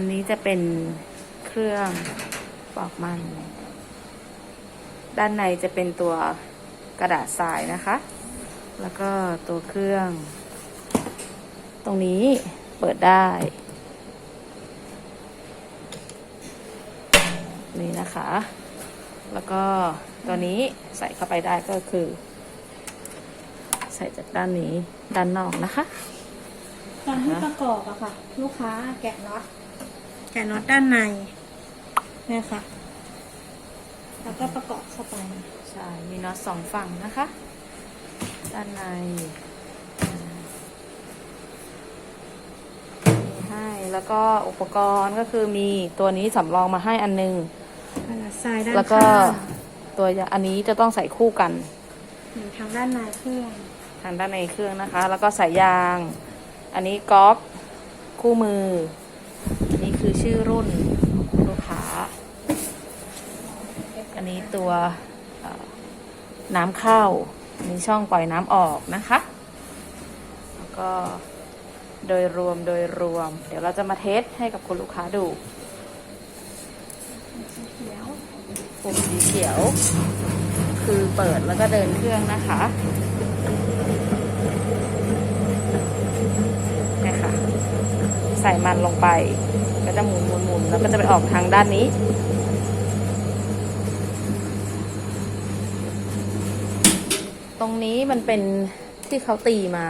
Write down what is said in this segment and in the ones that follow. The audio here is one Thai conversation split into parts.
อันนี้จะเป็นเครื่องปอกมัน ด้านในจะเป็นตัวกระดาษทรายนะคะ แล้วก็ตัวเครื่อง ตรงนี้เปิดได้ นี่นะคะ แล้วก็ตัวนี้ใส่เข้าไปได้ก็คือ ใส่จากด้านนี้ด้านนอกนะคะ ตอนที่ประกอบอะค่ะ ลูกค้าแกะน็อต แกะน็อตด้านในเนี่ยค่ะแล้วก็ประกอบเข้าไป ใช่ มีน็อตสองฝั่งนะคะ ด้านในอ่ามีให้ แล้วก็อุปกรณ์ก็คือมีตัวนี้สำรองมาให้อันนึงกระดาษทรายด้านแล้วก็ข้างตัวอันนี้จะต้องใส่คู่กันหนึ่งทางด้านในเครื่องทางด้านในเครื่องนะคะ แล้วก็สายยาง อันนี้ก๊อกคู่มือ อันนี้ คือชื่อรุ่นลูกค้า อันนี้ตัวน้ำเข้าอันนี้ช่องปล่อยน้ำออกนะคะ แล้วก็โดยรวมโดยรวม เดี๋ยวเราจะมาเทสให้กับคุณลูกค้าดูเขียวปุ่มสีเขียว คือเปิดแล้วก็เดินเครื่องนะคะนี่ค่ะ ใส่มันลงไป แล้วก็จะไปออกทางด้านนี้ ตรงนี้มันเป็นที่เขาตีมา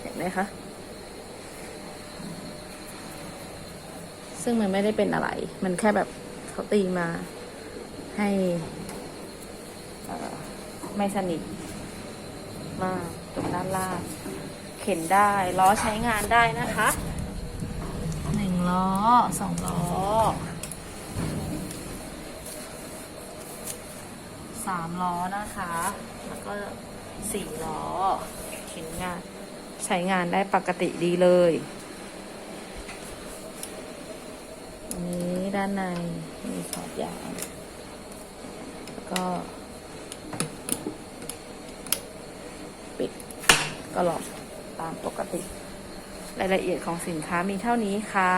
เห็นไหมคะ ซึ่งมันไม่ได้เป็นอะไร มันแค่แบบเขาตีมาให้ไม่สนิทมากตรงด้านล่าง เข็นได้ ล้อใช้งานได้นะคะ สองล้อสามล้อนะคะ แล้วก็สี่ล้อเข็นงาน ใช้งานได้ปกติดีเลยนี้ด้านในมีขอบยางแล้วก็ ปิดก็หลอกตามปกติ รายละเอียดของสินค้ามีเท่านี้ค่ะ